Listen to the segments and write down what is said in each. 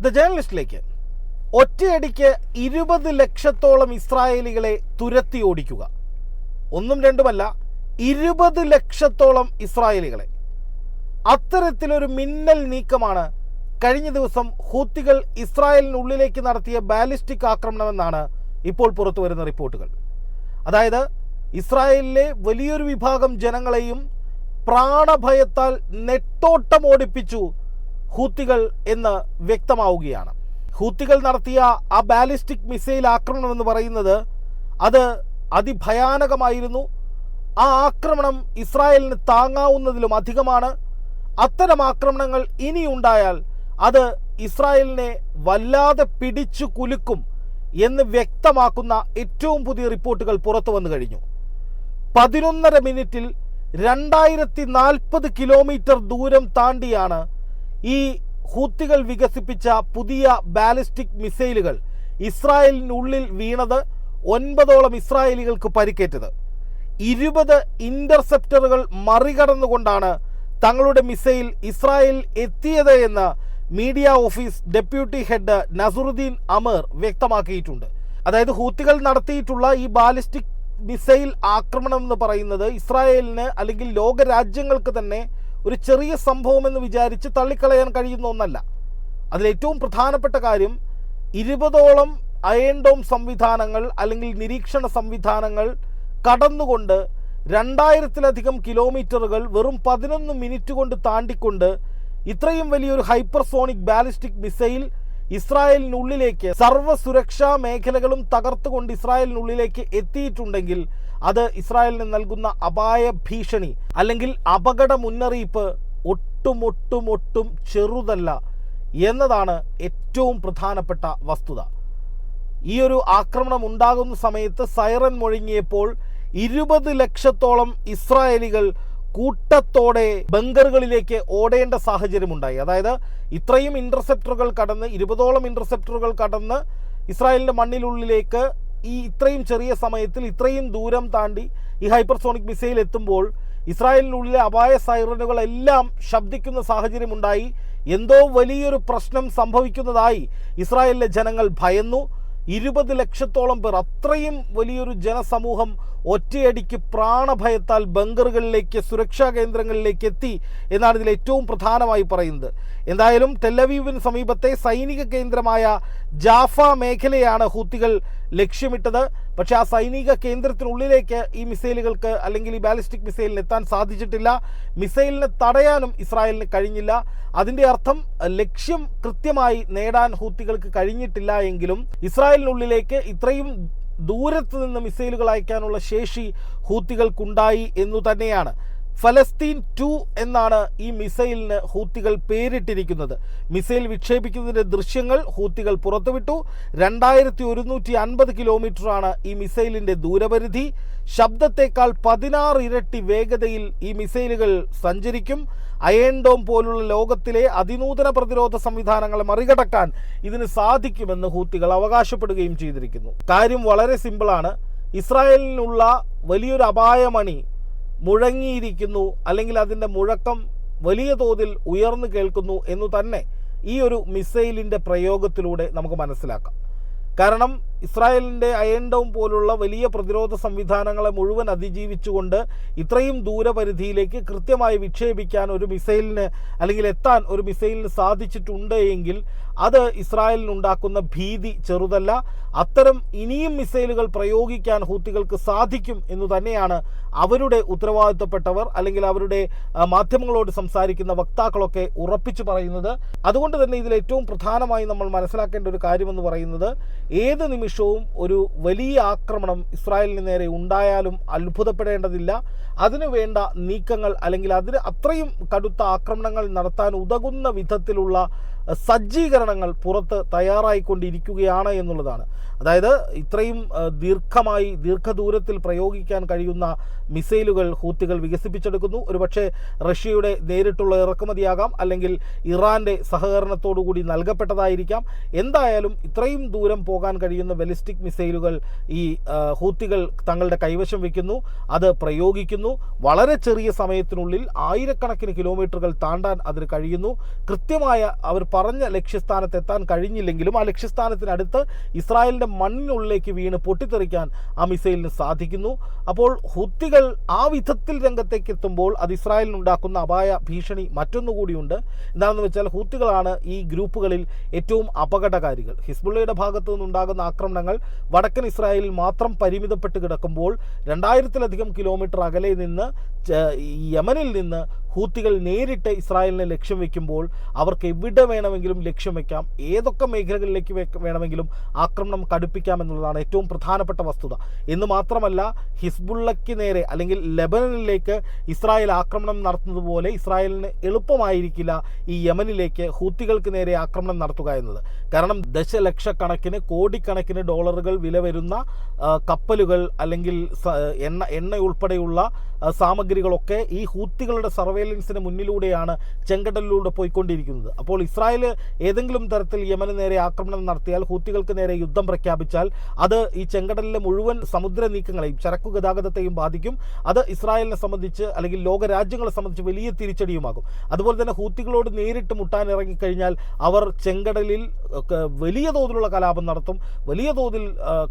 The ജേർണലിസ്റ്റിലേക്ക് ഒറ്റയടിക്ക് ഇരുപത് ലക്ഷത്തോളം ഇസ്രായേലികളെ തുരത്തി ഓടിക്കുക. ഒന്നും രണ്ടുമല്ല ഇരുപത് ലക്ഷത്തോളം ഇസ്രായേലികളെ. അത്തരത്തിലൊരു മിന്നൽ നീക്കമാണ് കഴിഞ്ഞ ദിവസം ഹൂത്തികൾ ഇസ്രായേലിനുള്ളിലേക്ക് നടത്തിയ ബാലിസ്റ്റിക് ആക്രമണമെന്നാണ് ഇപ്പോൾ പുറത്തു വരുന്ന റിപ്പോർട്ടുകൾ. അതായത് ഇസ്രായേലിലെ വലിയൊരു വിഭാഗം ജനങ്ങളെയും പ്രാണഭയത്താൽ നെട്ടോട്ടം ഓടിപ്പിച്ചു ഹൂത്തികൾ എന്ന് വ്യക്തമാവുകയാണ്. ഹൂത്തികൾ നടത്തിയ ആ ബാലിസ്റ്റിക് മിസൈൽ ആക്രമണം എന്ന് പറയുന്നത് അത് അതിഭയാനകമായിരുന്നു. ആ ആക്രമണം ഇസ്രായേലിന് താങ്ങാവുന്നതിലും അധികമാണ്. അത്തരം ആക്രമണങ്ങൾ ഇനി ഉണ്ടായാൽ അത് ഇസ്രായേലിനെ വല്ലാതെ പിടിച്ചു കുലുക്കും എന്ന് വ്യക്തമാക്കുന്ന ഏറ്റവും പുതിയ റിപ്പോർട്ടുകൾ പുറത്തു വന്നു കഴിഞ്ഞു. പതിനൊന്നര മിനിറ്റിൽ രണ്ടായിരത്തി നാൽപ്പത് കിലോമീറ്റർ ദൂരം താണ്ടിയാണ് ഈ ഹൂത്തികൾ വികസിപ്പിച്ച പുതിയ ബാലിസ്റ്റിക് മിസൈലുകൾ ഇസ്രായേലിനുള്ളിൽ വീണത് ഒൻപതോളം ഇസ്രായേലികൾക്ക് പരിക്കേറ്റത്. ഇരുപത് ഇന്റർസെപ്റ്ററുകൾ മറികടന്നുകൊണ്ടാണ് തങ്ങളുടെ മിസൈൽ ഇസ്രായേൽ എത്തിയത് എന്ന് media office deputy head Nasaruddin Amar വ്യക്തമാക്കിയിട്ടുണ്ട്. അതായത് ഹൂത്തികൾ നടത്തിയിട്ടുള്ള ഈ ബാലിസ്റ്റിക് മിസൈൽ ആക്രമണം എന്ന് പറയുന്നത് ഇസ്രായേലിന് അല്ലെങ്കിൽ ലോകരാജ്യങ്ങൾക്ക് തന്നെ ഒരു ചെറിയ സംഭവം എന്ന് വിചാരിച്ച് തള്ളിക്കളയാൻ കഴിയുന്ന ഒന്നല്ല. അതിലേറ്റവും പ്രധാനപ്പെട്ട കാര്യം ഇരുപതോളം അയൺഡോം സംവിധാനങ്ങൾ അല്ലെങ്കിൽ നിരീക്ഷണ സംവിധാനങ്ങൾ കടന്നുകൊണ്ട് രണ്ടായിരത്തിലധികം കിലോമീറ്ററുകൾ വെറും പതിനൊന്ന് മിനിറ്റ് കൊണ്ട് താണ്ടിക്കൊണ്ട് ഇത്രയും വലിയൊരു ഹൈപ്പർസോണിക് ബാലിസ്റ്റിക് മിസൈൽ ഇസ്രായേലിനുള്ളിലേക്ക് സർവ സുരക്ഷാ മേഖലകളും തകർത്തുകൊണ്ട് ഇസ്രായേലിനുള്ളിലേക്ക് എത്തിയിട്ടുണ്ടെങ്കിൽ അത് ഇസ്രായേലിന് നൽകുന്ന അപായ ഭീഷണി അല്ലെങ്കിൽ അപകട മുന്നറിയിപ്പ് ഒട്ടും ഒട്ടും ഒട്ടും ചെറുതല്ല എന്നതാണ് ഏറ്റവും പ്രധാനപ്പെട്ട വസ്തുത. ഈ ഒരു ആക്രമണം ഉണ്ടാകുന്ന സമയത്ത് സൈറൻ മുഴങ്ങിയപ്പോൾ ഇരുപത് ലക്ഷത്തോളം ഇസ്രായേലികൾ കൂട്ടത്തോടെ ബങ്കറുകളിലേക്ക് ഓടേണ്ട സാഹചര്യമുണ്ടായി. അതായത് ഇത്രയും ഇന്റർസെപ്റ്ററുകൾ കടന്ന് ഇരുപതോളം ഇന്റർസെപ്റ്ററുകൾ കടന്ന് ഇസ്രായേലിന്റെ മണ്ണിനുള്ളിലേക്ക് ഈ ഇത്രയും ചെറിയ സമയത്തിൽ ഇത്രയും ദൂരം താണ്ടി ഈ ഹൈപ്പർസോണിക് മിസൈൽ എത്തുമ്പോൾ ഇസ്രായേലിനുള്ളിലെ അപായ സൈറനുകളെല്ലാം ശബ്ദിക്കുന്ന സാഹചര്യമുണ്ടായി. എന്തോ വലിയൊരു പ്രശ്നം സംഭവിക്കുന്നതായി ഇസ്രായേലിലെ ജനങ്ങൾ ഭയന്നു. ഇരുപത് ലക്ഷത്തോളം പേർ അത്രയും വലിയൊരു ജനസമൂഹം ഒറ്റയടിക്ക് പ്രാണഭയത്താൽ ബങ്കറുകളിലേക്ക് സുരക്ഷാ കേന്ദ്രങ്ങളിലേക്ക് എത്തി എന്നാണ് ഇതിൽ ഏറ്റവും പ്രധാനമായി പറയുന്നത്. എന്തായാലും ടെല്ലവീവിന് സമീപത്തെ സൈനിക കേന്ദ്രമായ ജാഫ മേഖലയാണ് ഹൂത്തികൾ ലക്ഷ്യമിട്ടത്. പക്ഷേ ആ സൈനിക കേന്ദ്രത്തിനുള്ളിലേക്ക് ഈ മിസൈലുകൾക്ക് അല്ലെങ്കിൽ ഈ ബാലിസ്റ്റിക് മിസൈലിന് എത്താൻ സാധിച്ചിട്ടില്ല. മിസൈലിനെ തടയാനും ഇസ്രായേലിന് കഴിഞ്ഞില്ല. അതിന്റെ അർത്ഥം ലക്ഷ്യം കൃത്യമായി നേടാൻ ഹൂത്തികൾക്ക് കഴിഞ്ഞിട്ടില്ല എങ്കിലും ഇസ്രായേലിനുള്ളിലേക്ക് ഇത്രയും ദൂരത്ത് നിന്ന് മിസൈലുകൾ അയക്കാനുള്ള ശേഷി ഹൂത്തികൾക്കുണ്ടായി എന്നു തന്നെയാണ്. ഫലസ്തീൻ ടു എന്നാണ് ഈ മിസൈലിന് ഹൂത്തികൾ പേരിട്ടിരിക്കുന്നത്. മിസൈൽ വിക്ഷേപിക്കുന്നതിന്റെ ദൃശ്യങ്ങൾ ഹൂത്തികൾ പുറത്തുവിട്ടു. രണ്ടായിരത്തി ഒരുന്നൂറ്റി അൻപത് കിലോമീറ്ററാണ് ഈ മിസൈലിന്റെ ദൂരപരിധി. ശബ്ദത്തേക്കാൾ പതിനാറ് ഇരട്ടി വേഗതയിൽ ഈ മിസൈലുകൾ സഞ്ചരിക്കും. അയൺഡോം പോലുള്ള ലോകത്തിലെ അതിനൂതന പ്രതിരോധ സംവിധാനങ്ങളെ മറികടക്കാൻ ഇതിന് സാധിക്കുമെന്ന് ഹൂത്തികൾ അവകാശപ്പെടുകയും ചെയ്തിരിക്കുന്നു. കാര്യം വളരെ സിമ്പിളാണ്. ഇസ്രായേലിനുള്ള വലിയൊരു അപായമണി മുഴങ്ങിയിരിക്കുന്നു അല്ലെങ്കിൽ അതിന്റെ മുഴക്കം വലിയ തോതിൽ ഉയർന്നു കേൾക്കുന്നു എന്ന് തന്നെ ഈ ഒരു മിസൈലിന്റെ പ്രയോഗത്തിലൂടെ നമുക്ക് മനസ്സിലാക്കാം. കാരണം ഇസ്രായേലിന്റെ അയൺഡോം പോലുള്ള വലിയ പ്രതിരോധ സംവിധാനങ്ങളെ മുഴുവൻ അതിജീവിച്ചുകൊണ്ട് ഇത്രയും ദൂരപരിധിയിലേക്ക് കൃത്യമായി വിക്ഷേപിക്കാൻ ഒരു മിസൈലിന് അല്ലെങ്കിൽ എത്താൻ ഒരു മിസൈലിന് സാധിച്ചിട്ടുണ്ട് എങ്കിൽ അത് ഇസ്രായേലിനുണ്ടാക്കുന്ന ഭീതി ചെറുതല്ല. അത്തരം ഇനിയും മിസൈലുകൾ പ്രയോഗിക്കാൻ ഹൂത്തികൾക്ക് സാധിക്കും എന്ന് തന്നെയാണ് അവരുടെ ഉത്തരവാദിത്തപ്പെട്ടവർ അല്ലെങ്കിൽ അവരുടെ മാധ്യമങ്ങളോട് സംസാരിക്കുന്ന വക്താക്കളൊക്കെ ഉറപ്പിച്ചു പറയുന്നത്. അതുകൊണ്ട് തന്നെ ഇതിൽ ഏറ്റവും പ്രധാനമായി നമ്മൾ മനസ്സിലാക്കേണ്ട ഒരു കാര്യമെന്ന് പറയുന്നത് ഏത് നിമിഷവും ഒരു വലിയ ആക്രമണം ഇസ്രായേലിന് നേരെ ഉണ്ടായാലും അത്ഭുതപ്പെടേണ്ടതില്ല. അതിനുവേണ്ട നീക്കങ്ങൾ അല്ലെങ്കിൽ അതിന് അത്രയും കടുത്ത ആക്രമണങ്ങൾ നടത്താൻ ഉതകുന്ന വിധത്തിലുള്ള സജ്ജീകരണങ്ങൾ പുറത്ത് തയ്യാറായിക്കൊണ്ടിരിക്കുകയാണ് എന്നുള്ളതാണ്. അതായത് ഇത്രയും ദീർഘമായി ദീർഘദൂരത്തിൽ പ്രയോഗിക്കാൻ കഴിയുന്ന മിസൈലുകൾ ഹൂത്തികൾ വികസിപ്പിച്ചെടുക്കുന്നു. ഒരുപക്ഷെ റഷ്യയുടെ നേരിട്ടുള്ള ഇറക്കുമതിയാകാം അല്ലെങ്കിൽ ഇറാന്റെ സഹകരണത്തോടുകൂടി നൽകപ്പെട്ടതായിരിക്കാം. എന്തായാലും ഇത്രയും ദൂരം പോകാൻ കഴിയുന്ന ബലിസ്റ്റിക് മിസൈലുകൾ ഈ ഹൂത്തികൾ തങ്ങളുടെ കൈവശം വയ്ക്കുന്നു. അത് പ്രയോഗിക്കുന്നു. വളരെ ചെറിയ സമയത്തിനുള്ളിൽ ആയിരക്കണക്കിന് കിലോമീറ്ററുകൾ താണ്ടാൻ അതിന് കഴിയുന്നു. കൃത്യമായ അവർ പറഞ്ഞ ലക്ഷ്യസ്ഥാനത്ത് എത്താൻ കഴിഞ്ഞില്ലെങ്കിലും ആ ലക്ഷ്യസ്ഥാനത്തിനടുത്ത് ഇസ്രായേലിന്റെ മണ്ണിനുള്ളിലേക്ക് വീണ് പൊട്ടിത്തെറിക്കാൻ ആ മിസൈലിന് സാധിക്കുന്നു. അപ്പോൾ ഹുത്തികൾ ആ വിധത്തിൽ രംഗത്തേക്ക് എത്തുമ്പോൾ അത് ഇസ്രായേലിനുണ്ടാക്കുന്ന അപായ ഭീഷണി മറ്റൊന്നുകൂടിയുണ്ട്. എന്താണെന്ന് വെച്ചാൽ ഹുത്തികളാണ് ഈ ഗ്രൂപ്പുകളിൽ ഏറ്റവും അപകടകാരികൾ. ഹിസ്ബുള്ളയുടെ ഭാഗത്തു നിന്നുണ്ടാകുന്ന ആക്രമണങ്ങൾ വടക്കൻ ഇസ്രായേലിൽ മാത്രം പരിമിതപ്പെട്ട് കിടക്കുമ്പോൾ രണ്ടായിരത്തിലധികം കിലോമീറ്റർ അകലെ നിന്ന് യമനിൽ നിന്ന് ഹൂത്തികൾ നേരിട്ട് ഇസ്രായേലിനെ ലക്ഷ്യം വെക്കുമ്പോൾ അവർക്ക് എവിടെ വേണമെങ്കിലും ലക്ഷ്യം വെക്കാം ഏതൊക്കെ മേഖലകളിലേക്ക് വേണമെങ്കിലും ആക്രമണം കടുപ്പിക്കാം എന്നുള്ളതാണ് ഏറ്റവും പ്രധാനപ്പെട്ട വസ്തുത. എന്ന് മാത്രമല്ല ഹിസ്ബുള്ളയ്ക്ക് നേരെ അല്ലെങ്കിൽ ലെബനനിലേക്ക് ഇസ്രായേൽ ആക്രമണം നടത്തുന്നത് പോലെ ഇസ്രായേലിന് എളുപ്പമായിരിക്കില്ല ഈ യമനിലേക്ക് ഹൂത്തികൾക്ക് നേരെ ആക്രമണം നടത്തുക എന്നത്. കാരണം ദശലക്ഷക്കണക്കിന് കോടിക്കണക്കിന് ഡോളറുകൾ വില വരുന്ന കപ്പലുകൾ അല്ലെങ്കിൽ എണ്ണ എണ്ണ ഉൾപ്പെടെയുള്ള സാമഗ്രികളൊക്കെ ഈ ഹൂത്തികളുടെ സർവേലൻസിന് മുന്നിലൂടെയാണ് ചെങ്കടലിലൂടെ പോയിക്കൊണ്ടിരിക്കുന്നത്. അപ്പോൾ ഇസ്രായേൽ ഏതെങ്കിലും തരത്തിൽ യമന് നേരെ ആക്രമണം നടത്തിയാൽ ഹൂത്തികൾക്ക് നേരെ യുദ്ധം പ്രഖ്യാപിച്ചാൽ അത് ഈ ചെങ്കടലിലെ മുഴുവൻ സമുദ്ര നീക്കങ്ങളെയും ചരക്കു ഗതാഗതത്തെയും ബാധിക്കും. അത് ഇസ്രായേലിനെ സംബന്ധിച്ച് അല്ലെങ്കിൽ ലോക രാജ്യങ്ങളെ സംബന്ധിച്ച് വലിയ തിരിച്ചടിയുമാകും. അതുപോലെ തന്നെ ഹൂത്തികളോട് നേരിട്ട് മുട്ടാൻ ഇറങ്ങിക്കഴിഞ്ഞാൽ അവർ ചെങ്കടലിൽ വലിയ തോതിലുള്ള കലാപം നടത്തും വലിയ തോതിൽ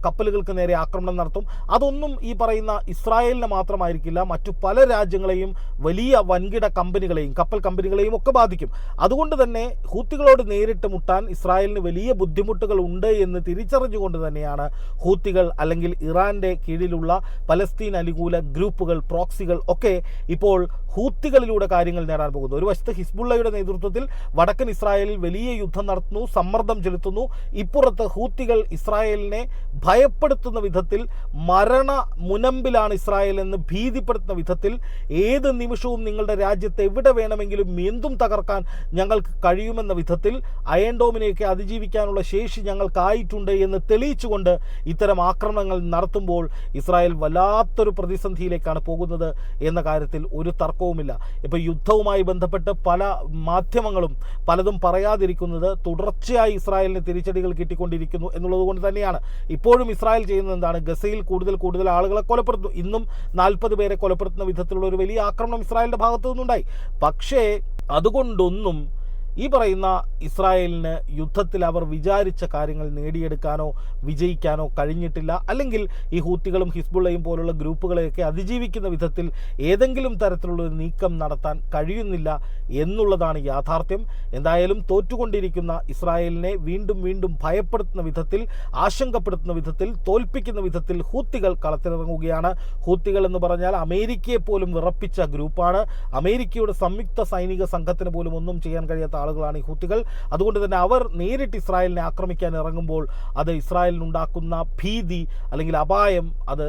കപ്പലുകൾക്ക് നേരെ ആക്രമണം നടത്തും. അതൊന്നും ഈ പറയുന്ന ഇസ്രായേലിനെ മാത്രമായിരിക്കില്ല മറ്റു പല രാജ്യങ്ങളെയും വലിയ വൻകിട കമ്പനികളെയും കപ്പൽ കമ്പനികളെയും ഒക്കെ ബാധിക്കും. അതുകൊണ്ട് തന്നെ ഹൂത്തികളോട് നേരിട്ട് മുട്ടാൻ ഇസ്രായേലിന് വലിയ ബുദ്ധിമുട്ടുകൾ ഉണ്ട് എന്ന് തിരിച്ചറിഞ്ഞുകൊണ്ട് തന്നെയാണ് ഹൂത്തികൾ അല്ലെങ്കിൽ ഇറാന്റെ കീഴിലുള്ള പലസ്തീൻ അനുകൂല ഗ്രൂപ്പുകൾ പ്രോക്സികൾ ഒക്കെ ഇപ്പോൾ ഹൂത്തികളിലൂടെ കാര്യങ്ങൾ നേടാൻ പോകുന്നു. ഒരു വശത്ത് ഹിസ്ബുള്ളയുടെ നേതൃത്വത്തിൽ വടക്കൻ ഇസ്രായേലിൽ വലിയ യുദ്ധം നടത്തുന്നു സമ്മർദ്ദം ചെലുത്തുന്നു. ഇപ്പുറത്ത് ഹൂത്തികൾ ഇസ്രായേലിനെ ഭയപ്പെടുത്തുന്ന വിധത്തിൽ മരണ മുനമ്പിലാണ് ഇസ്രായേൽ എന്ന് ഭീതിപ്പെടുത്തുന്ന വിധത്തിൽ ഏത് നിമിഷവും നിങ്ങളുടെ രാജ്യത്തെ എവിടെ വേണമെങ്കിലും എന്തും തകർക്കാൻ ഞങ്ങൾക്ക് കഴിയുമെന്ന വിധത്തിൽ അയൻഡോമിനെയൊക്കെ അതിജീവിക്കാനുള്ള ശേഷി ഞങ്ങൾക്കായിട്ടുണ്ട് എന്ന് തെളിയിച്ചുകൊണ്ട് ഇത്തരം ആക്രമണങ്ങൾ നടത്തുമ്പോൾ ഇസ്രായേൽ വല്ലാത്തൊരു പ്രതിസന്ധിയിലേക്കാണ് പോകുന്നത് എന്ന കാര്യത്തിൽ ഒരു തർക്കവുമില്ല. ഇപ്പോൾ യുദ്ധവുമായി ബന്ധപ്പെട്ട് പല മാധ്യമങ്ങളും പലതും പറയാതിരിക്കുന്നത് തുടർച്ചയായി ഇസ്രായേലിന് തിരിച്ചടികൾ കിട്ടിക്കൊണ്ടിരിക്കുന്നു എന്നുള്ളത് കൊണ്ട് തന്നെയാണ്. ഇപ്പോഴും ഇസ്രായേൽ ചെയ്യുന്നത് എന്താണ്? ഗസയിൽ കൂടുതൽ കൂടുതൽ ആളുകളെ കൊലപ്പെടുത്തുന്നു. ഇന്നും നാൽപ്പത് പേരെ കൊലപ്പെടുത്തുന്ന വിധത്തിലുള്ള ഒരു വലിയ ആക്രമണം ഇസ്രായേലിന്റെ ഭാഗത്തു നിന്നുണ്ടായി. പക്ഷേ അതുകൊണ്ടൊന്നും ഈ പറയുന്ന ഇസ്രായേലിന് യുദ്ധത്തിൽ അവർ വിചാരിച്ച കാര്യങ്ങൾ നേടിയെടുക്കാനോ വിജയിക്കാനോ കഴിഞ്ഞിട്ടില്ല. അല്ലെങ്കിൽ ഈ ഹൂത്തികളും ഹിസ്ബുള്ളയും പോലുള്ള ഗ്രൂപ്പുകളെയൊക്കെ അതിജീവിക്കുന്ന വിധത്തിൽ ഏതെങ്കിലും തരത്തിലുള്ള നീക്കം നടത്താൻ കഴിയുന്നില്ല എന്നുള്ളതാണ് യാഥാർത്ഥ്യം. എന്തായാലും തോറ്റുകൊണ്ടിരിക്കുന്ന ഇസ്രായേലിനെ വീണ്ടും വീണ്ടും ഭയപ്പെടുത്തുന്ന വിധത്തിൽ ആശങ്കപ്പെടുത്തുന്ന വിധത്തിൽ തോൽപ്പിക്കുന്ന വിധത്തിൽ ഹൂത്തികൾ കളത്തിലിറങ്ങുകയാണ്. ഹൂത്തികൾ എന്ന് പറഞ്ഞാൽ അമേരിക്കയെ പോലും വിറപ്പിച്ച ഗ്രൂപ്പാണ്. അമേരിക്കയുടെ സംയുക്ത സൈനിക സംഘത്തിന് പോലും ഒന്നും ചെയ്യാൻ കഴിയാത്ത ആളുകളാണ് ഈ ഹൂത്തികൾ. അതുകൊണ്ട് തന്നെ അവർ നേരിട്ട് ഇസ്രായേലിനെ ആക്രമിക്കാൻ ഇറങ്ങുമ്പോൾ അത് ഇസ്രായേലിനുണ്ടാക്കുന്ന ഭീതി അല്ലെങ്കിൽ അപായം അത്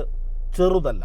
ചെറുതല്ല.